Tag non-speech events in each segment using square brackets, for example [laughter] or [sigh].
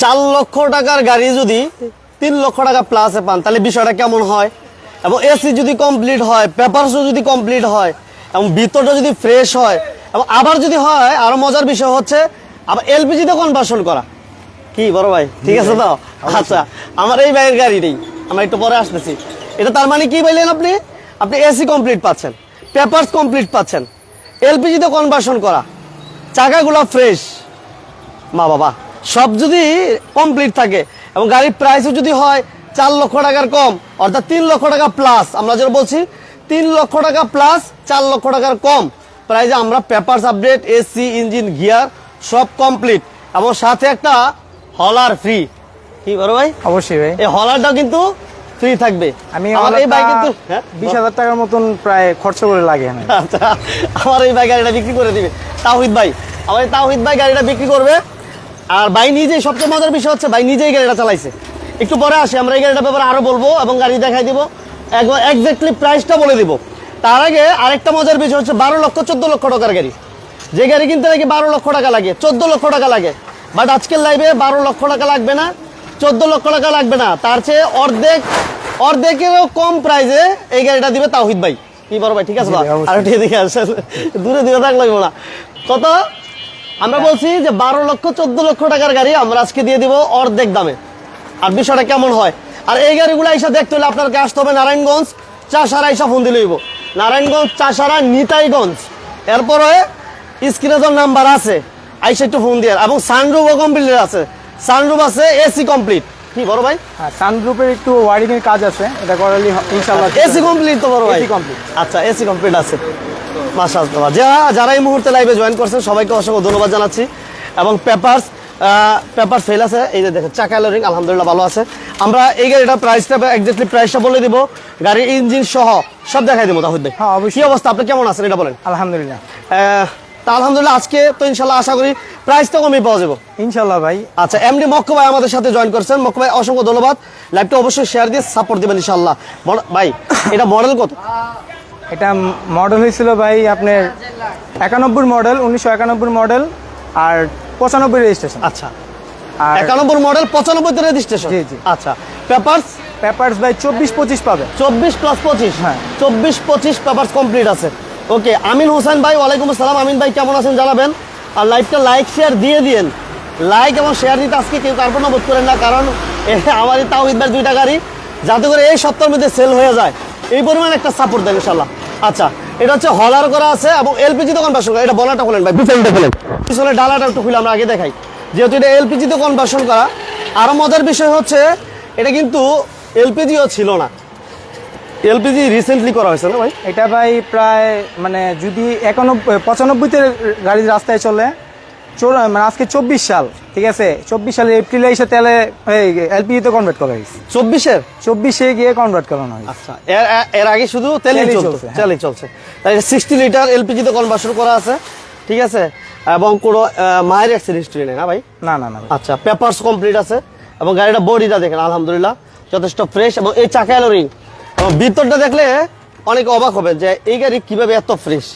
চার লক্ষ টাকার গাড়ি যদি তিন লক্ষ টাকা প্লাসে পান তাহলে বিষয়টা কেমন হয়? এবং এসি যদি কমপ্লিট হয় পেপারসও যদি কমপ্লিট হয় এবং ভিতরটা যদি ফ্রেশ হয় এবং আবার যদি হয় আরও মজার বিষয় হচ্ছে আবার এলপিজিতে কনভার্সন করা। কি বড় ভাই? ঠিক আছে তো? আচ্ছা আমার এই বাইরের গাড়ি নেই। আমরা একটু পরে আসতেছি। এটা তার মানে কি বললেন আপনি? আপনি এসি কমপ্লিট পাচ্ছেন পেপারস কমপ্লিট পাচ্ছেন এলপিজিতে কনভার্সন করা চাকাগুলো ফ্রেশ মা বাবা। সব যদি কমপ্লিট থাকে এবং গাড়ির প্রাইসও যদি হয় চার লক্ষ টাকার কম অর্থাৎ তিন লক্ষ টাকা প্লাস আমরা যেটা বলছি তিন লক্ষ টাকা প্লাস চার লক্ষ টাকার কম। প্রাইসে আমরা papers update AC engine gear সব কমপ্লিট এবং সাথে একটা হলার ফ্রি কি বড় ভাই? অবশ্যই ভাই। এই হলারটাও কিন্তু ফ্রি থাকবে। আমি আমার এই বাইক কিন্তু হ্যাঁ? বিশ হাজার টাকার মতন প্রায় খরচ করে লাগে আচ্ছা আমার এই ভাই গাড়িটা বিক্রি করে দিবে। তাহিদ ভাই আমার এই তাহিদ ভাই গাড়িটা বিক্রি করবে। আর ভাই নিজেই সবচেয়ে মজার বিষয় হচ্ছে ভাই নিজেই গাড়িটা চালাইছে। একটু পরে আসি আমরা এই গাড়িটার ব্যাপারে আরও বলব এবং গাড়ি দেখাই দিব। একবার এক্স্যাক্টলি প্রাইসটা বলে দিব। তার আগে আরেকটা মজার বিষয় হচ্ছে বারো লক্ষ চোদ্দ লক্ষ টাকার গাড়ি। যে গাড়ি কিনতে নাকি বারো লক্ষ টাকা লাগে চোদ্দ লক্ষ টাকা লাগে। বাট আজকের লাইভে বারো লক্ষ টাকা লাগবে না চোদ্দ লক্ষ টাকা লাগবে না। তার চেয়ে অর্ধেক অর্ধেকেরও কম প্রাইসে এই গাড়িটা দিবে তাওহিদ ভাই। কি বড় ভাই ঠিক আছে আর এদিকে দূরে দূরে থাক লাগবে না। কত? আমরা বলছি যে বারো লক্ষ চোদ্দ লক্ষ টাকার গাড়ি আমরা আজকে দিয়ে দিব অর্ধেক দামে। আর বিষয়টা কেমন হয়? আর এই গাড়িগুলো এসে দেখতে হলে আপনাকে আসতে হবে নারায়ণগঞ্জ চাষারা এসে ফোন দিলে নারায়ণগঞ্জ চাষারা নিতাইগঞ্জ। এরপরে স্ক্রিনে তো নাম্বার আছে আইসা একটু ফোন দিয়ে। এবং সানরুফও কমপ্লিট আছে। সানরুফ আছে এসি কমপ্লিট। কি বড় ভাই? আর সানরুপের একটু ওয়ারিং এর কাজ আছে। এটা করালে ইনশাআল্লাহ এসি কমপ্লিট তো বড় ভাই। AC complete। আচ্ছা এসি কমপ্লিট আছে। মাশাআল্লাহ। যারা যারা এই মুহূর্তে লাইভে জয়েন করছেন সবাইকে অসংখ্য ধন্যবাদ জানাচ্ছি। এবং পেপারস পেপার ফেল আছে। এই যে দেখেন চাকা লোরিং আলহামদুলিল্লাহ ভালো আছে। আমরা এই গাড়িটা প্রাইসটা এক্স্যাক্টলি প্রাইসটা বলে দিব। গাড়ির ইঞ্জিন সহ সব দেখাই দেবো তাহিদ ভাই। হ্যাঁ, অবশ্যই। কি অবস্থা? আপনি কেমন আছেন? এটা বলেন। আলহামদুলিল্লাহ। তা আলহামদুলিল্লাহ আজকে তো ইনশাল্লাহ আশা করি প্রাইসটা কমই পাওয়া যাবে। ইনশাআল্লাহ ভাই। আচ্ছা এমডি মক্কু ভাই আমাদের সাথে জয়েন করছেন। মক্কু ভাই অসংখ্য ধন্যবাদ। লাইভটা অবশ্যই শেয়ার দিয়ে সাপোর্ট দিবেন ইনশাল্লাহ ভাই এটা মডেল কত? এটা মডেল হয়েছিল ভাই আপনার একানব্বই মডেল উনিশশো একানব্বই মডেল আর পঁচানব্বই রেজিস্ট্রেশন আচ্ছা। আর একানব্বই মডেল পঁচানব্বই তে রেজিস্ট্রেশন জি, জি। আচ্ছা। পেপারস পেপারস ভাই চব্বিশ পঁচিশ পাবে। চব্বিশ প্লাস পঁচিশ? হ্যাঁ। চব্বিশ পঁচিশ পেপারস কমপ্লিট আছে। ওকে আমিন হোসেন ভাই ওয়ালাইকুম আসসালাম। আমিন ভাই কেমন আছেন জানাবেন? আর লাইভটা লাইক শেয়ার দিয়ে দিন লাইক এবং শেয়ার দিতে আজকে কেউ কার্পণ্য বোধ করেন না কারণ আমারই তাও ভাই দুইটা গাড়ি। যাতে করে এই সপ্তাহের মধ্যে সেল হয়ে যায়। এই পরিমাণ একটা সাপোর্ট দেন ইনশাল্লাহ আচ্ছা এটা হচ্ছে হলার করা আছে এবং এলপিজি দোকান কনভার্সন করা, এটা বলাটা বলেন ভাই পিছনটা বলেন। পিছনে ডালাটা একটু খুলে আমরা আগে দেখাই। যেহেতু এটা এলপিজি এলপিজিতে কনভার্সন করা আরও মজার বিষয় হচ্ছে, এটা কিন্তু এলপিজিও ছিল না। এলপিজি রিসেন্টলি করা হয়েছে না ভাই? এটা ভাই প্রায় মানে যদি একানব্বই, পঁচানব্বইতে গাড়ি রাস্তায় চলে মানে আজকে চব্বিশ সাল ঠিক আছে? চব্বিশ সালে এপ্রিলে এসে তেলে এলপিজিতে কনভার্ট করা হয়েছে। চব্বিশের? চব্বিশে গিয়ে কনভার্ট করানো হয়েছে। আচ্ছা এর এর- আগে শুধু তেলই চলছে হ্যাঁ। তেলই চলছে। তাই সিক্সটি লিটার এলপিজিতে কনভার্সন করা আছে ঠিক আছে? এবং কোনো মায়ের অ্যাক্সিডেন্ট হিস্ট্রি নেই না ভাই? না না না আচ্ছা পেপারস কমপ্লিট আছে এবং গাড়িটা বডিটা দেখেন আলহামদুলিল্লাহ যথেষ্ট ফ্রেশ এবং এই চাকা এলোরিং এবং ভিতরটা দেখলে অনেকে অবাক হবে যে এই গাড়ি কীভাবে এত ফ্রেশ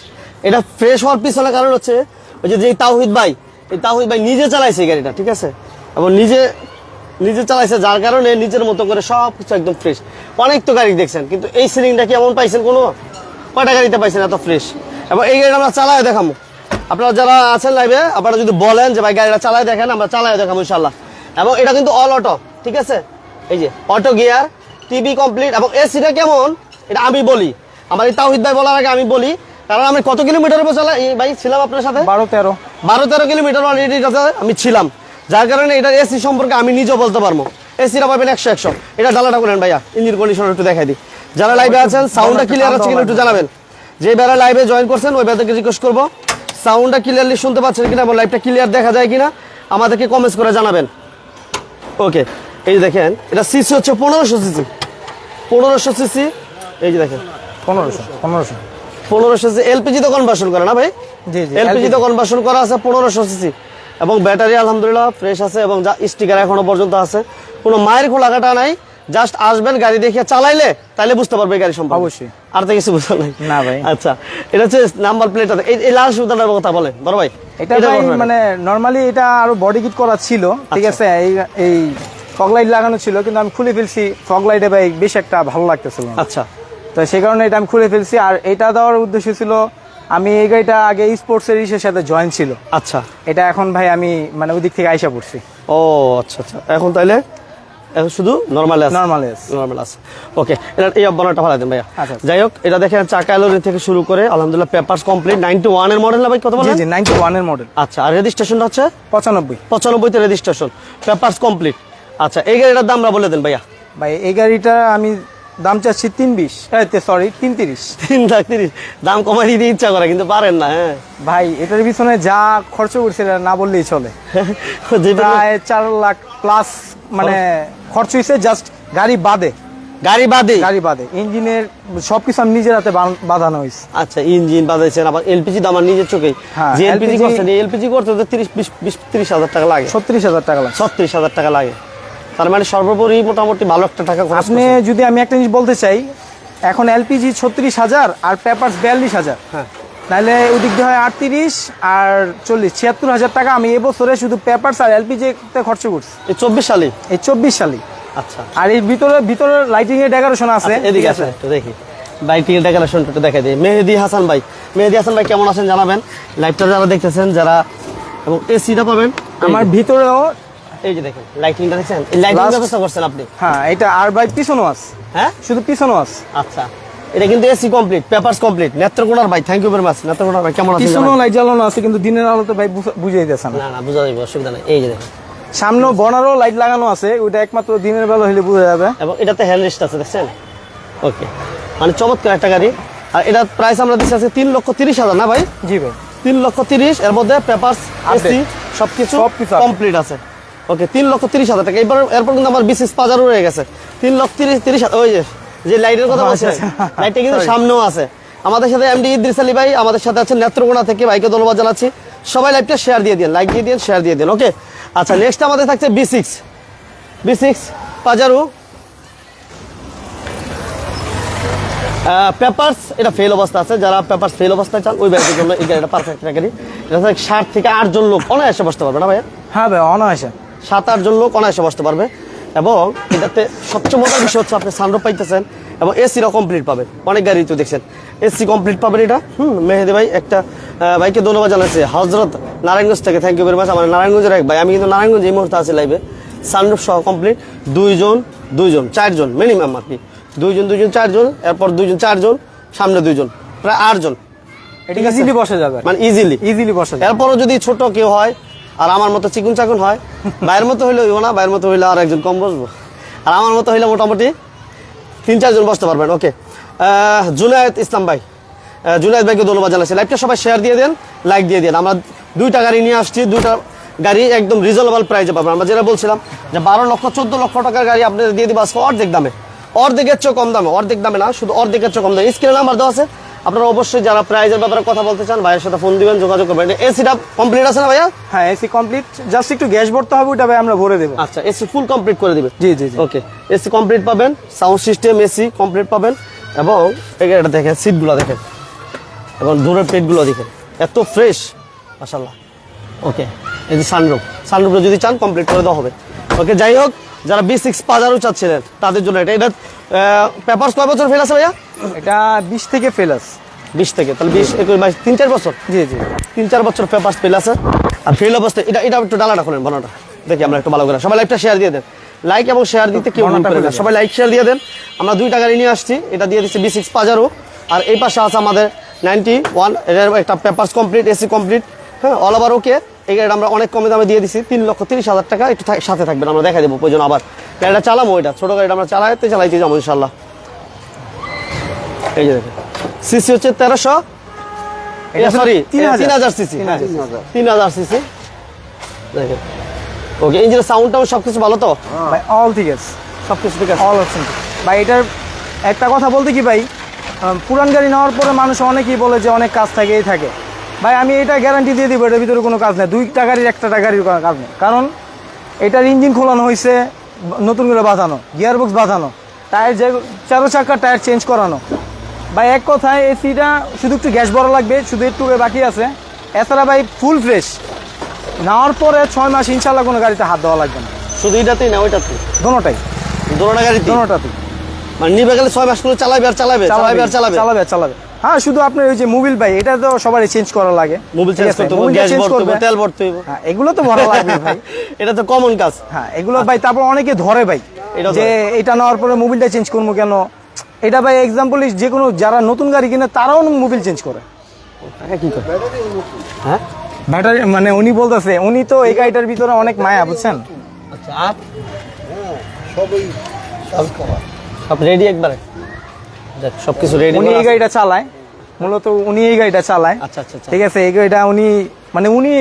এটা ফ্রেশ হওয়ার পিছনে কারণ হচ্ছে ওই যে তাওহিদ ভাই এই তাওহিদ ভাই নিজে চালাইছে গাড়িটা, ঠিক আছে? এবং নিজে নিজে চালাইছে যার কারণে নিজের মতো করে সব কিছু একদম ফ্রেশ অনেক তো গাড়ি দেখছেন, কিন্তু এই সিলিংটা কি এমন পাইছেন কোনো? কয়টা গাড়িতে পাইছেন এত ফ্রেশ এবং এই গাড়িটা আমরা চালায় দেখাবো আপনারা যারা আছেন লাইভে আপনারা যদি বলেন যে ভাই গাড়িটা চালায় দেখেন, আমরা চালায় দেখাবো ইনশাল্লাহ এবং এটা কিন্তু অল অটো ঠিক আছে? এই যে অটো গিয়ার টিভি কমপ্লিট এবং এসিটা কেমন? এটা আমি বলি। আমার এই তাওহিদ ভাই বলার আগে আমি বলি, কারণ আমি কত কিলোমিটার উপর চালাই? ভাই, ছিলাম আপনার সাথে? বারো তেরো। বারো তেরো কিলোমিটার অলরেডি আমি ছিলাম। যার কারণে এটা এসি সম্পর্কে আমি নিজেও বলতে পারব। এসিটা পাবেন একশো একশো। এটা ডালাটা করেন ভাইয়া ইঞ্জিন কন্ডিশন একটু দেখাই দিই। যারা লাইভে আছেন সাউন্ডটা ক্লিয়ার আছে কিনা একটু জানাবেন। যে বেড়া লাইভে জয়েন করছেন ওই বেড়াকে রিকোয়েস্ট করব। সাউন্ডটা ক্লিয়ারলি শুনতে পাচ্ছেন কিনা এবং লাইভটা ক্লিয়ার দেখা যায় কিনা আমাদেরকে কমেন্টস করে জানাবেন। ওকে এই যে দেখেন এটা সিসি হচ্ছে পনেরোশো সিসি পনেরোশো সিসি এই যে দেখেন। পনেরোশো পনেরোশো। পনেরোশো সিসি এলপিজি তো কনভার্সন করে না ভাই? এলপিজি তো কনভার্সন করা আছে পনেরোশো সিসি এবং ব্যাটারি আলহামদুলিল্লাহ ফ্রেশ আছে এবং যা স্টিকার এখনও পর্যন্ত আছে। কোনো মায়ের খোলাঘাটা নাই জাস্ট আসবেন গাড়ি দেখে চালাইলে তাহলে বুঝতে পারবে গাড়ি সম্পর্কে। অবশ্যই। আর তো কিছু বুঝতে নাই। না ভাই। আচ্ছা এটা হচ্ছে নাম্বার প্লেট এই লাল সুতাটার কথা বলেন বড় ভাই। এটা মানে নর্মালি এটা আরও বডি কিট করা ছিল ঠিক আচ্ছা। আছে? এই এই ফগ লাইট লাগানো ছিল কিন্তু আমি খুলে ফেলছি। ফগ লাইটে ভাই বেশ একটা ভালো লাগতেছিল আচ্ছা। তো সেই কারণে এটা আমি খুলে ফেলছি। আর এটা দেওয়ার উদ্দেশ্য ছিল আমি এই গাড়িটা আগে স্পোর্টস এর ইসের সাথে জয়েন ছিল। আচ্ছা। এটা এখন ভাই আমি মানে ওই দিক থেকে আইসা পড়ছি। ও আচ্ছা আচ্ছা। এখন তাইলে? এখন শুধু নর্মাল আছে? নর্মাল এস নর্মাল আছে। ওকে এটা এই অব্বানাটা ভালো দেন ভাইয়া। আচ্ছা, আচ্ছা। যাই হোক এটা দেখেন চাকা এলোরিং থেকে শুরু করে আলহামদুলিল্লাহ পেপারস কমপ্লিট নাইনটি ওয়ানের মডেল না ভাই কত বলেন জি নাইনটি ওয়ানের মডেল আচ্ছা আর রেজিস্ট্রেশনটা হচ্ছে? পঁচানব্বই। পঁচানব্বইতে রেজিস্ট্রেশন পেপারস কমপ্লিট আচ্ছা এই গাড়িটার দাম আমরা বলে দেন ভাইয়া। ভাই এই গাড়িটা আমি দাম চাচ্ছি তিন বিশ সরি তিন তিরিশ তিন লাখ তিরিশ। দাম কমাই দিতে ইচ্ছা করে কিন্তু পারেন না হ্যাঁ। ভাই এটার পিছনে যা খরচ করছে না বললেই চলে। [laughs] প্রায় চার লাখ প্লাস মানে খরচ হয়েছে জাস্ট গাড়ি বাদে। গাড়ি বাদে? গাড়ি বাদে। ইঞ্জিনের সবকিছু আমি নিজের হাতে বাঁধানো হয়েছে আচ্ছা ইঞ্জিন বাজাইছেন আবার এলপিজি তো আমার নিজের চোখেই। হ্যাঁ, যে এলপিজি করছেন এলপিজি করতে তো তিরিশ বিশ বিশ তিরিশ হাজার টাকা লাগে। ছত্রিশ হাজার টাকা লাগছে ছত্রিশ হাজার টাকা লাগে। তার মানে সর্বোপরি মোটামুটি ভালো একটা টাকা খরচ আপনি যদি আমি একটা জিনিস বলতে চাই এখন এলপিজি ছত্রিশ হাজার আর পেপারস বিয়াল্লিশ হাজার। হ্যাঁ। নাহলে ওদিক দিয়ে হয় আটত্রিশ আর চল্লিশ ছিয়াত্তর হাজার টাকা আমি এবছরে শুধু পেপারস আর এলপিজি তে খরচ করছি। এই চব্বিশ সালে এই চব্বিশ সালে আচ্ছা। আর এই ভিতরে ভিতরে লাইটিং এর ডেকোরেশন আছে। আচ্ছা, এদিকে আসেন একটু দেখি। বাইকের ডেকোরেশনটা একটু দেখাই দিই। মেহেদি হাসান ভাই। মেহেদি হাসান ভাই কেমন আছেন জানাবেন? লাইভটা যারা দেখতেছেন যারা এবং এসিটা পাবেন? আমার ভিতরেও এই যে দেখেন লাইটিংটা দেখছেন? এই লাইটিং ব্যবস্থা করছেন আপনি? হ্যাঁ এটা আর ভাই পিছনেও আছে। হ্যাঁ? শুধু পিছনেও আছে। আচ্ছা এটা কিন্তু এসি কমপ্লিট পেপারস কমপ্লিট নেত্রকোনার ভাই থ্যাংক ইউ ভেরি মাচ নেত্রকোনার ভাই কেমন আছেন? পিছনেও? লাইট জ্বালানো আছে কিন্তু দিনের আলোতে ভাই বুঝা- বুঝিয়ে না। না বুঝা যাবে অসুবিধা নেই। এই যে দেখেন। সামনেও বনারও লাইট লাগানো আছে ওইটা একমাত্র দিনের বেলা হলে বোঝা যাবে। এবং এটাতে হ্যান্ড রেস্ট আছে দেখছেন? ওকে মানে চমৎকার একটা গাড়ি। আর এটার প্রাইস আমরা দিচ্ছি আছে তিন লক্ষ তিরিশ হাজার না ভাই? জি ভাই। তিন লক্ষ তিরিশ এর মধ্যে পেপারস এসি সবকিছু সবকিছু। কমপ্লিট আছে। ওকে তিন লক্ষ তিরিশ হাজার টাকা। এবার এরপর কিন্তু আমার বিশেষ বাজারও রয়ে গেছে। তিন লক্ষ তিরিশ তিরিশ ওই যে যে লাইটের কথা আচ্ছা, বলছেন আচ্ছা। লাইটটা কিন্তু. সামনেও আছে। আমাদের সাথে এমডি ইদ্রিস আলী ভাই আমাদের সাথে আছে নেত্রকোনা থেকে ভাইকে ধন্যবাদ জানাচ্ছি। সবাই লাইভটা শেয়ার দিয়ে দিন লাইক দিয়ে দিন শেয়ার দিয়ে দিন ওকে আচ্ছা নেক্সট আমাদের থাকছে B six. B six Pajero. Papers এটা ফেল অবস্থা আছে। যারা পেপারস ফেল অবস্থায় চান ওই ব্যাগের জন্য এই গাড়িটা পারফেক্ট গাড়ি এটা থেকে ষাট থেকে আটজন লোক অনায়াসে বসতে পারবে না ভাইয়া? হ্যাঁ ভাই অনায়াসে। সাত আটজন লোক অনায়াসে বসতে পারবে। এবং এটাতে সবচেয়ে মজার বিষয় হচ্ছে আপনি সানরূপ পাইতেছেন এবং এসিরও কমপ্লিট পাবেন অনেক গাড়ি তো দেখছেন। এসি কমপ্লিট পাবেন এটা। হুম মেহেদি ভাই একটা ভাইকে ধন্যবাদ জানাচ্ছি। হজরত নারায়ণগঞ্জ থেকে থ্যাংক ইউ ভেরি মাচ আমার নারায়ণগঞ্জের এক ভাই আমি কিন্তু নারায়ণগঞ্জ এই মুহূর্তে আছি লাইভে সানরূপ সহ কমপ্লিট দুইজন দুইজন চারজন মিনিমাম আর কি। দুইজন দুইজন চারজন এরপর দুইজন চারজন সামনে দুইজন প্রায় আটজন। এটা ইজিলি বসে যাবে। মানে ইজিলি ইজিলি বসে এরপরও যদি ছোট কেউ হয় আর আমার মতো চিকুন চাকুন হয়। বাইরের মতো হইলে হইব না বাইরের মতো হইলে আর একজন কম বসবো। আর আমার মতো হইলে মোটামুটি তিন, চারজন বসতে পারবেন, ওকে। জুনায়েদ ইসলাম ভাই। জুনায়েদ ভাইকে ধন্যবাদ জানাচ্ছি। লাইভটা সবাই শেয়ার দিয়ে দেন লাইক দিয়ে দেন। আমরা দুইটা গাড়ি নিয়ে আসছি, দুইটা গাড়ি একদম রিজনেবল প্রাইসে পাবেন। আমরা যেটা বলছিলাম যে বারো লক্ষ, চোদ্দ লক্ষ টাকার গাড়ি আপনাদের দিয়ে দিব আজকে অর্ধেক দামে। অর্ধেকের চেয়ে কম দামে, অর্ধেক দামে না, শুধু অর্ধেকের চেয়ে কম দামে। স্ক্রিনে নাম্বার দেওয়া আছে আপনারা অবশ্যই যারা প্রাইজের ব্যাপারে কথা বলতে চান ভাইয়ের সাথে ফোন দিবেন যোগাযোগ করবেন। এসিটা কমপ্লিট আছে না ভাইয়া? হ্যাঁ এসি কমপ্লিট জাস্ট একটু গ্যাস ভরতে হবে ওটা ভাই আমরা ভরে দেবো। আচ্ছা এসি ফুল কমপ্লিট করে দিবে জি জি ওকে এসি কমপ্লিট পাবেন সাউন্ড সিস্টেম এসি কমপ্লিট পাবেন এবং এটা দেখেন সিটগুলো দেখেন এবং দূরের পেটগুলো দেখেন এত ফ্রেশ মাসাল্লাহ ওকে এই যে সানরুফ সানরুফটা যদি চান কমপ্লিট করে দেওয়া হবে। ওকে যাই হোক যারা বি সিক্স পাজারও চাচ্ছিলেন তাদের জন্য এটা। এটা পেপার কয় বছর ফেল আছে ভাইয়া? এটা বিশ থেকে ফেলাস বিশ থেকে তাহলে বিশ একুশ বাইশ তিন চার বছর? জি জি। তিন চার বছর পেপার ফেল আছে। আর ফেল অবস্থায় এটা এটা একটু ডালাটা খোলেন বনাটা দেখি আমরা একটু ভালো করে। সবাই লাইকটা শেয়ার দিয়ে দেন। লাইক এবং শেয়ার দিতে কেউ। সবাই লাইক শেয়ার দিয়ে দেন। আমরা দুইটা গাড়ি নিয়ে আসছি। এটা দিয়ে দিচ্ছি বি সিক্স পাজারও আর এই পাশে আছে আমাদের নাইনটি ওয়ান এটার একটা পেপার্স কমপ্লিট এসি কমপ্লিট হ্যাঁ অল ওভার ওকে এই গাড়িটা আমরা অনেক কমে দামে দিয়ে দিচ্ছি তিন লক্ষ তিরিশ হাজার টাকা। একটু সাথে থাকবেন আমরা দেখা দেবো প্রয়োজন আবার। গাড়িটা চালাবো ওইটা ছোটো গাড়িটা আমরা চালাইতে চালাইতে যাব ইনশাল্লাহ। এই যে দেখেন সিসি হচ্ছে তেরোশো। এটা সরি তিন হাজার। সিসি। তিন হাজার। সিসি। দেখেন। ওকে ইঞ্জিনের সাউন্ডটাও সব কিছু ভালো তো? ভাই অল ঠিক আছে সব কিছু ঠিক আছে। অল অপশন ভাই এটার একটা কথা বলতে কি ভাই? পুরান গাড়ি নেওয়ার পরে মানুষ অনেকেই বলে যে অনেক কাজ থাকে এই থাকে। ভাই আমি এটা গ্যারান্টি দিয়ে দিব এটার ভিতরে কোনো কাজ নেই। দুইটা গাড়ির একটা কোনো কাজ নেই। কারণ এটার ইঞ্জিন খোলানো হয়েছে নতুন করে বাঁধানো গিয়ার বক্স বাঁধানো টায়ার যে চারো চাকার টায়ার চেঞ্জ করানো। ভাই এক কথায় এসিটা শুধু একটু গ্যাস বড় লাগবে শুধু একটু বাকি আছে। এছাড়া ভাই ফুল ফ্রেশ নেওয়ার পরে ছয় মাস ইনশাল্লাহ কোনো গাড়িতে হাত দেওয়া লাগবে না। শুধু এটাতেই না ওইটাতে দোনোটাই। দোনোটা গাড়িতে দোনোটাতেই। মানে নিবে গেলে ছয় মাস করে চালাবে আর চালাবে চালাবে আর চালাবে চালাবে? আর চালাবে। হ্যাঁ শুধু আপনার ওই যে মোবিল ভাই এটা তো সবারই চেঞ্জ করা লাগে। মোবিল চেঞ্জ করতে হবে গ্যাস ভরতে হবে। তেল ভরতে হবে। হ্যাঁ এগুলো তো ভরা লাগবে ভাই। [laughs] এটা তো কমন কাজ। হ্যাঁ এগুলো ভাই তারপর অনেকে ধরে ভাই যে এটা নেওয়ার পরে মোবিলটা চেঞ্জ করব কেন? এটা ভাই এক্সাম্পল যে কোনো যারা নতুন গাড়ি কিনে তারাও মোবিল চেঞ্জ করে। হ্যাঁ কি করে? হ্যাঁ? ব্যাটারি মানে উনি বলতেছে উনি তো এই গাড়িটার ভিতরে অনেক মায়া বুঝছেন? আচ্ছা আর সব রেডি একবারে। দেখ সব কিছু রেডি উনি এই গাড়িটা চালায়। মূলত উনি এই গাড়িটা চালায়। আচ্ছা আচ্ছা আচ্ছা। ঠিক আছে এই গাড়িটা উনি মানে উনি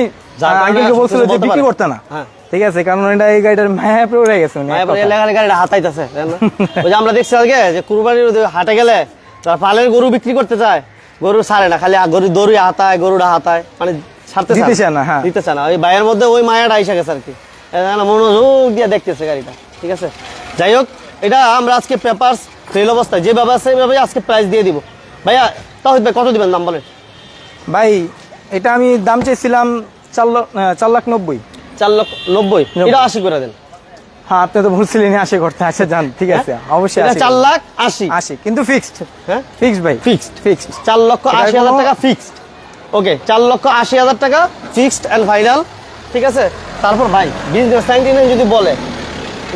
আঙ্কেলকে বলছিল যে বিক্রি করতে না। হ্যাঁ। ঠিক আছে কারণ এটা এই গাড়িটার মায়া পড়ে গেছে উনি। এলাকার গাড়িটা হাতাইতেছে [laughs] ওই যে আমরা দেখছি আজকে যে কুরবানির হাটে গেলে তার পালের গরু বিক্রি করতে চায় গরু ছাড়ে না খালি গরু দড়ি হাতায় গরুটা হাতায় মানে ছাড়তে দিতে চায় না, হ্যাঁ। দিতে চায় না। ওই বাইরের মধ্যে ওই মায়াটা আইসা গেছে আর কি মনোযোগ দিয়ে দেখতেছে গাড়িটা। ঠিক আছে? যাই হোক এটা আমরা আজকে পেপারস ফেল অবস্থায় যে ব্যবস্থা সেইভাবে আজকে প্রাইস দিয়ে দিব। ভাইয়া তাহলে ভাই কত দিবেন দাম বলেন? ভাই এটা আমি দাম চেয়েছিলাম চার লাখ চার লাখ নব্বই। চার লক্ষ নব্বই। এটা আশি করে দেন। হ্যাঁ আপনি তো বলছিলেন আশি করতে আচ্ছা যান ঠিক আছে অবশ্যই এটা চার লাখ আশি। আশি কিন্তু ফিক্সড হ্যাঁ? ফিক্সড ভাই ফিক্সড ফিক্সড চার লক্ষ আশি হাজার টাকা ফিক্সড ওকে চার লক্ষ আশি হাজার টাকা ফিক্সড অ্যান্ড ফাইনাল ঠিক আছে? তারপর ভাই বিজনেস নাইনটি যদি বলে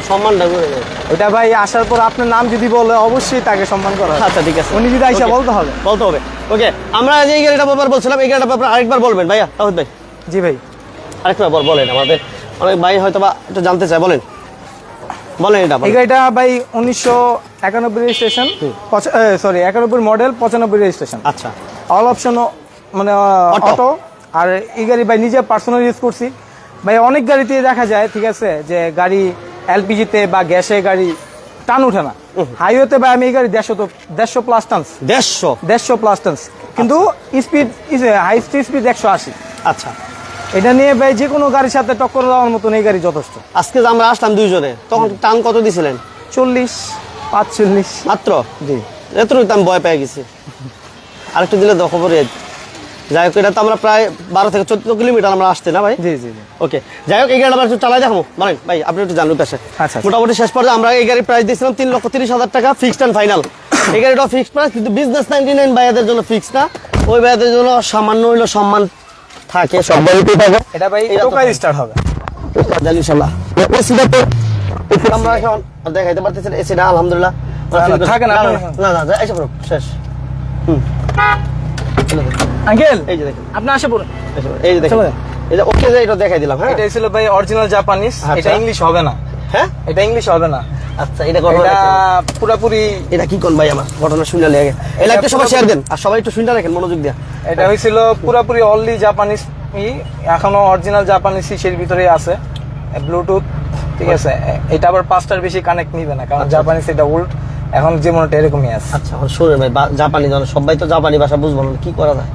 সম্মানটা করে দেবে ওইটা ভাই আসার পর আপনার নাম যদি বলে অবশ্যই তাকে সম্মান করা আচ্ছা ঠিক আছে। উনি যদি আইসা বলতে হবে। বলতে হবে। ওকে আমরা যে এই গাড়িটা ব্যাপার বলছিলাম এই গাড়িটা ব্যাপার আরেকবার বলবেন ভাইয়া তাহলে ভাই। জি ভাই। আরেকবার বল- বলেন আমাদের। অনেক ভাই হয়তো বা একটু জানতে চায় বলেন। বলেন এটা এই গাড়িটা ভাই উনিশশো একানব্বই রেজিস্ট্রেশন সরি একানব্বই মডেল পঁচানব্বই রেজিস্ট্রেশন। আচ্ছা। অল অপশন মানে অটো আর এই গাড়ি ভাই নিজে পার্সোনাল ইউজ করছি। ভাই অনেক গাড়িতে দেখা যায় ঠিক আছে যে গাড়ি এলপিজিতে বা গ্যাসে গাড়ি টান উঠে না। হাইওয়েতে বা আমি এই গাড়ি দেড়শো তো দেড়শো প্লাস টানস দেড়শো? দেড়শো প্লাস টানস কিন্তু স্পিড হাই স্পিড একশো আশি। আচ্ছা। এটা নিয়ে ভাই যে কোনো গাড়ির সাথে টক্কর দেওয়ার মতন এই গাড়ি যথেষ্ট। আজকে যে আমরা আসলাম দুইজনে তখন টান কত দিছিলেন? চল্লিশ পাঁচচল্লিশ। মাত্র? জি। এতটুকু তো আমি ভয় পেয়ে গেছি। আরেকটু দিলে তো খবর যাই হোক এটা তো আমরা প্রায় বারো থেকে চোদ্দ কিলোমিটার আমরা আসতে না ভাই? জি জি ওকে যাই হোক এই গাড়ি আমরা একটু চালাই দেখাবো। বলেন ভাই আপনি একটু জানুন পেশে। আচ্ছা। মোটামুটি শেষ পর্যায়ে আমরা এই গাড়ির প্রাইস দিয়েছিলাম তিন লক্ষ তিরিশ হাজার টাকা ফিক্সড অ্যান্ড ফাইনাল এই গাড়িটা ফিক্সড প্রাইস কিন্তু বিজনেস নাইনটি নাইন ভাইয়াদের জন্য ফিক্সড না। ওই ভাইয়াদের জন্য সামান্য হইল সম্মান থাকে। সব গাড়িতেই থাকে। এটা ভাই টোকাই স্টার্ট হবে। জানি ইনশাল্লাহ। এসিটা তো আমরা এখন দেখাইতে পারতেছি এসিটা আলহামদুলিল্লাহ। না, না, থাকে না, না না না, না এসে পড়ো শেষ। হুম। আঙ্কেল এই যে দেখেন। আপনি আসে পড়ুন। এই যে দেখেন। চলে যান। এই যে ওকে যে এটা দেখাই দিলাম হ্যাঁ? এটা ছিল ভাই অরিজিনাল জাপানিজ আচ্ছা। এটা ইংলিশ হবে না। হ্যাঁ? এটা ইংলিশ হবে না। আচ্ছা এটা ঘটনা পুরাপুরি এটা কি কোন ভাই আমার? ঘটনা শুনলে লেগে এই লাইভটা সবাই শেয়ার দেন। আর সবাই একটু শুনতে রাখেন মনোযোগ দিয়া। এটা হয়েছিল পুরাপুরি অনলি জাপানিজ এখনও অরিজিনাল জাপানিজ সিসের ভিতরে আছে। ব্লুটুথ ঠিক আছে? এটা আবার পাঁচটার বেশি কানেক্ট নিবে না কারণ জাপানিজ এটা উল্ট এখন যে যেমনটা এরকমই আছে। আচ্ছা শুনেন ভাই জাপানি জানো, সবাই তো জাপানি ভাষা বুঝব না, কি করা যায়?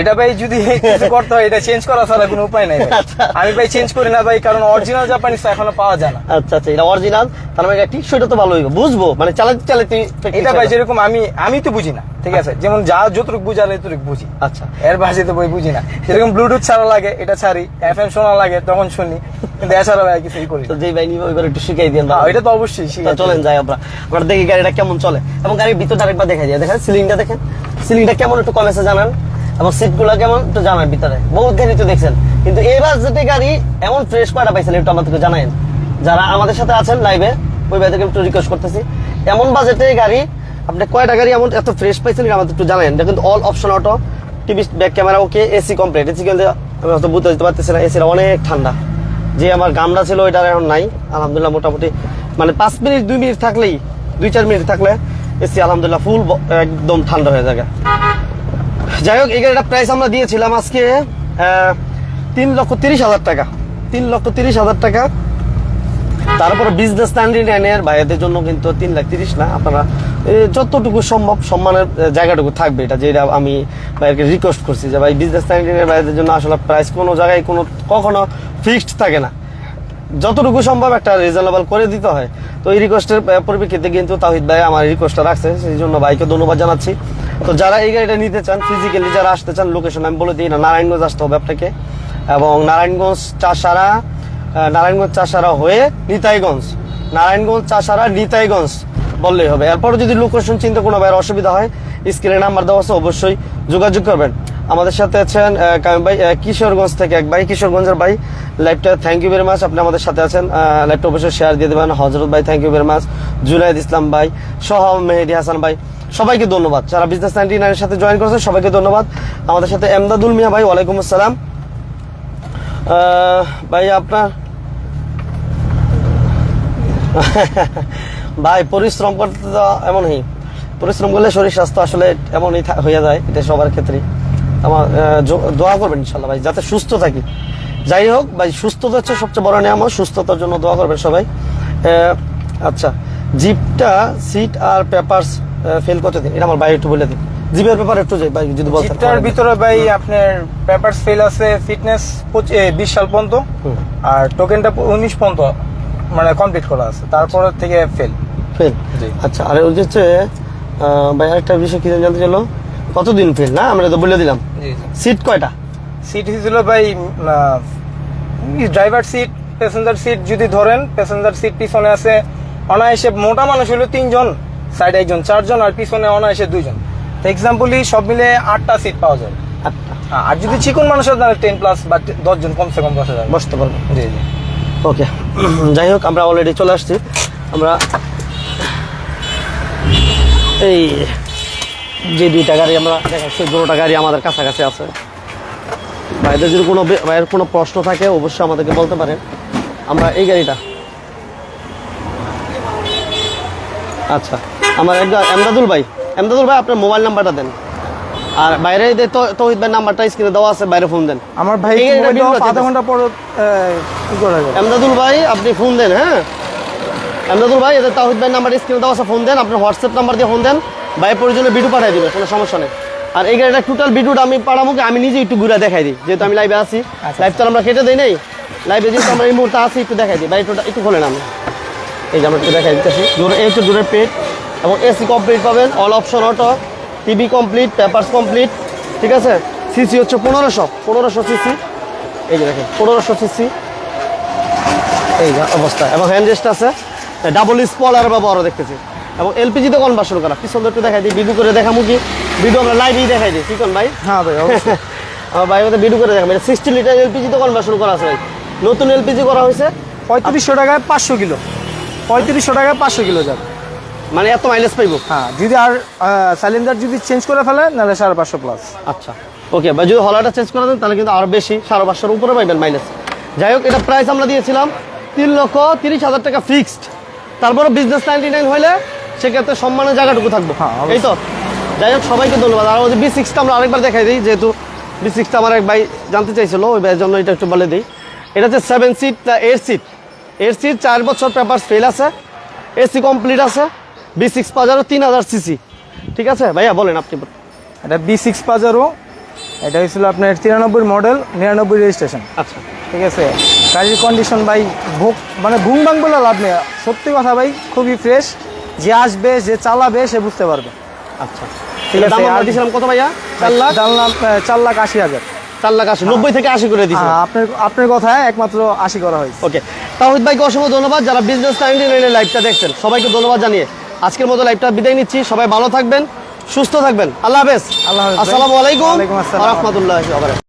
এটা ভাই যদি কিছু করতে হয় এটা চেঞ্জ করা ছাড়া কোনো উপায় নাই আচ্ছা। আমি ভাই চেঞ্জ করি না ভাই কারণ অরিজিনাল জাপানিজ এখনও পাওয়া যায় না। আচ্ছা আচ্ছা এটা অরিজিনাল তার মানে টিকসইটা তো ভালো হইব বুঝব মানে চালাতে চালাতে এটা ভাই যেরকম আমি আমি তো বুঝি না ঠিক আছে? যেমন যা যতটুকু বুঝার এতটুকু বুঝি। আচ্ছা। এর ভাষে তো বই বুঝি না। যেরকম ব্লুটুথ ছাড়া লাগে এটা ছাড়ি এফ এম শোনা লাগে তখন শুনি কিন্তু এছাড়া ভাই কিছুই করি না। তো যেই ভাই নিবে ওইবার একটু শিখাই দিন হ্যাঁ, এটা তো অবশ্যই চলেন যাই আমরা। আমরা দেখি গাড়িটা কেমন চলে। এবং গাড়ির ভিতরটা আরেকবার দেখা যায় দেখেন সিলিংটা দেখেন। সিলিংটা কেমন একটু কমেছে জানান। এবং সিটগুলো কেমন একটু জানান ভিতরে। বহুত গাড়ি তো দেখছেন। কিন্তু এই বাজেটে গাড়ি এমন ফ্রেশ কয়টা পাইছেন, একটু আমাদেরকে জানায়েন। যারা আমাদের সাথে আছেন লাইভে ওই ভাইদেরকে একটু রিকোয়েস্ট করতেছি। এমন বাজেটে গাড়ি, আপনি কয়টা গাড়ি এমন এত ফ্রেশ পাইছেন আমাদের একটু জানায়েন। এটা কিন্তু all option auto TV back camera okay AC complete AC কিন্তু আমি হয়তো বুঝতে দিতে পারতেছি না এসিটা অনেক ঠান্ডা। যে আমার গামটা ছিল ওইটা এখন নাই। আলহামদুলিল্লাহ মোটামুটি মানে পাঁচ মিনিট, দুই মিনিট থাকলেই, দুই চার মিনিট থাকলে এসি আলহামদুলিল্লাহ ফুল একদম ঠান্ডা হয়ে যায় যাই হোক, এই গাড়িটা প্রাইস আমরা দিয়েছিলাম আজকে তিন লক্ষ তিরিশ হাজার টাকা। তিন লক্ষ তিরিশ হাজার টাকা। তারপরে বিজনেস নাইনটি নাইনের ভাইয়াদের জন্য কিন্তু তিন লাখ তিরিশ না, আপনারা যতটুকু সম্ভব সম্মানের জায়গাটুকু থাকবে এটা, যেটা আমি ভাইয়াকে রিকোয়েস্ট করছি যে, ভাই বিজনেস নাইনটি নাইনের ভাইয়াদের জন্য আসলে প্রাইস কোনো জায়গায় কোনো, কখনো ফিক্সড থাকে না। যতটুকু সম্ভব একটা রিজনেবল করে দিতে হয়। তো এই রিকোয়েস্টের পরিপ্রেক্ষিতে কিন্তু তাহিদ ভাই আমার রিকোয়েস্টটা রাখছে, সেই জন্য ভাইকে ধন্যবাদ জানাচ্ছি। তো যারা এই গাড়িটা নিতে চান ফিজিক্যালি যারা আসতে চান লোকেশন আমি বলে দিই না, নারায়ণগঞ্জ আসতে হবে আপনাকে। এবং নারায়ণগঞ্জ চাষারা নারায়ণগঞ্জ চাষারা হয়ে নিতাইগঞ্জ। নারায়ণগঞ্জ চাষারা, নিতাইগঞ্জ বললেই হবে। এরপরে যদি লোকেশন চিন্তা কোনো ভাইয়ের অসুবিধা হয় স্ক্রিনে নাম্বার দেওয়া আছে, অবশ্যই যোগাযোগ করবেন। আমাদের সাথে আছেন কায়েম ভাই কিশোরগঞ্জ থেকে এক ভাই, কিশোরগঞ্জের ভাই। লাইভটা থ্যাংক ইউ ভেরি মাচ আপনি আমাদের সাথে আছেন। লাইভটা অবশ্যই শেয়ার দিয়ে দেবেন। হজরত ভাই thank you very much Junaid Islam ভাই, সহ মেহেদি হাসান ভাই। সবাইকে ধন্যবাদ। যারা বিজনেস নাইনটি নাইনের সাথে জয়েন করেছেন সবাইকে ধন্যবাদ। আমাদের সাথে এমদাদুল মিয়া ভাই, ওয়ালাইকুম আসসালাম। ভাই, আপনার [laughs] ভাই, পরিশ্রম করতে তো এমনই। পরিশ্রম করলে শরীর স্বাস্থ্য আসলে এমনই হয়ে যায়, এটা সবার ক্ষেত্রে। আমার দোয়া করবেন ইনশাল্লাহ ভাই, যাতে সুস্থ থাকি। যাই হোক ভাই, সুস্থতা হচ্ছে সবচেয়ে বড় নিয়ামত, সুস্থতার জন্য দোয়া করবেন সবাই। আচ্ছা জিপটা, সিট আর পেপারস ফেল করতে দিন। এটা আমার ভাই একটু বলে দিন। জিপের পেপার একটু যাই ভাই যদি বলতে জিপটার ভিতরে ভাই আপনার পেপারস ফেল আছে ফিটনেস বিশ সাল পর্যন্ত। আর টোকেনটা উনিশ পর্যন্ত মানে কমপ্লিট করা আছে। তারপর থেকে ফেল ফেল আচ্ছা আর ওই যে হচ্ছে ভাই আরেকটা বিষয় কি জানতে চাইলো? কতদিন ফেল না আমরা তো বলে দিলাম। সিট কয়টা? সিট হয়েছিল ভাই ড্রাইভার সিট প্যাসেঞ্জার সিট যদি ধরেন প্যাসেঞ্জার সিট পিছনে আছে অনায়াসে মোটা মানুষ হলো তিনজন। সাইডে একজন চারজন আর পিছনে অনায়াসে দুইজন। তো এক্সাম্পলি সব মিলে আটটা সিট পাওয়া যায়। আটটা। হ্যাঁ, আর যদি চিকন মানুষের তাহলে টেন প্লাস বা দশজন কমসে কম বসা যাবে বসতে পারব। জি জি। ওকে যাই হোক আমরা অলরেডি চলে আসছি। আমরা এই যে দুইটা গাড়ি আমরা দেখাচ্ছি দুটোটা গাড়ি আমাদের কাছাকাছি আছে। ভাইদের যদি কোনো বে- ভাইয়ের কোনো প্রশ্ন থাকে অবশ্যই আমাদেরকে বলতে পারেন। আমরা এই গাড়িটা আচ্ছা। আমার একদম এমদাদুল ভাই। এমদাদুল ভাই আপনার মোবাইল নাম্বারটা দেন। আর বাইরে তো- তৌহিদ ভাই নাম্বারটা স্ক্রিনে দেওয়া আছে বাইরে ফোন দেন। আমার ভাই আধা ঘণ্টা পর এমদাদুল ভাই আপনি ফোন দেন হ্যাঁ? এমদাদুল ভাই এদের তাহিদ ভাই নাম্বার স্ক্রিনে দেওয়া আছে ফোন দেন। আপনার হোয়াটসঅ্যাপ নাম্বার দিয়ে ফোন দেন। ভাই প্রয়োজনে ভিডিও পাঠিয়ে দিবে কোনো সমস্যা নেই। আর এই গাড়িটা টোটাল ভিডিওটা আমি পাড়ামুখে আমি নিজে একটু ঘুরে দেখাই দিই। যেহেতু আমি লাইভে আছি আচ্ছা। লাইভ তো আমরা কেটে দিই নেই। লাইভে যেহেতু আমরা এই মুহূর্তে আছি একটু দেখাই দিই। ভাই একটু একটু খোলেন আমি এই যে আমরা একটু দেখাই দিতেছি। দূরে এই হচ্ছে জোরের পেট এবং এসি কমপ্লিট পাবেন all option auto TV complete papers complete ঠিক আছে? সিসি হচ্ছে পনেরোশো পনেরোশো সিসি এই যে দেখেন পনেরোশো সিসি এই অবস্থা এবং হ্যান্ড রেস্ট আছে ডাবল স্পলার বা বড় দেখতেছি। এবং এলপিজিতে কনভার্সন করা পিছন একটু দেখাই দিই ভিডিও করে দেখামু কি ভিডিও আমরা লাইভেই দেখাই দিই ঠিক ভাই? হ্যাঁ ভাই। [laughs] আমার ভাই ওদের ভিডিও করে দেখাবো। এটা সিক্সটি লিটার এলপিজিতে কনভার্সন করা আছে ভাই। নতুন এলপিজি করা হয়েছে পঁয়ত্রিশশো টাকায় পাঁচশো কিলো। পঁয়ত্রিশশো টাকায় পাঁচশো কিলো যাবে। মানে এত মাইলেজ পাইবো? হ্যাঁ যদি আর সিলিন্ডার যদি চেঞ্জ করে ফেলে নাহলে সাড়ে পাঁচশো প্লাস আচ্ছা ওকে বা যদি হলাটা চেঞ্জ করে দেন তাহলে কিন্তু আরও বেশি সাড়ে পাঁচশোর উপরে পাইবেন মাইলেজ যাই হোক এটা প্রাইস আমরা দিয়েছিলাম তিন লক্ষ তিরিশ হাজার টাকা ফিক্সড তারপরে বিজনেস নাইনটি নাইন হলে সেক্ষেত্রে সম্মানের জায়গাটুকু থাকব। হ্যাঁ, এই তো? যাই হোক সবাইকে ধন্যবাদ। আর ওই বি সিক্সটা আমরা আরেকবার দেখাই দিই যেহেতু বি সিক্সটা আমার এক ভাই জানতে চাইছিল ওই ভাইয়ের জন্য এটা একটু বলে দিই। এটা হচ্ছে seven seat eight seat eight seat চার বছর পেপার ফেল আছে এসি কমপ্লিট আছে। বি সিক্স পাজারও তিন হাজার সিসি ঠিক আছে? ভাইয়া বলেন আপনি। এটা বি সিক্স পাজারও এটা হয়েছিল আপনার তিরানব্বই মডেল নিরানব্বই রেজিস্ট্রেশন। আচ্ছা। ঠিক আছে? গাড়ির কন্ডিশন ভাই ভোগ মানে ভুং ভাং বলে লাভ নেই। সত্যি কথা ভাই খুবই ফ্রেশ যে আসবে যে চালাবে সে বুঝতে পারবে। আচ্ছা। ঠিক আছে, আর- দিয়েছিলাম কত ভাইয়া? চার লাখ? চার লাখ আশি হাজার। চার লাখ আশি নব্বই থেকে আশি করে আপনার আপনার কথায় একমাত্র আশি করা হয়েছে। ওকে। তাহিদ ভাইকে অসংখ্য ধন্যবাদ যারা বিজনেস লাইভটা দেখছেন। সবাইকে ধন্যবাদ জানিয়ে। আজকের মতো লাইভটা বিদায় নিচ্ছি। সবাই ভালো থাকবেন সুস্থ থাকবেন। আল্লাহ হাফেজ। আল্লাহ আসসালামাইকুম আসসালামু আলাইকুম আসসালাম। রহমতুল্লাহ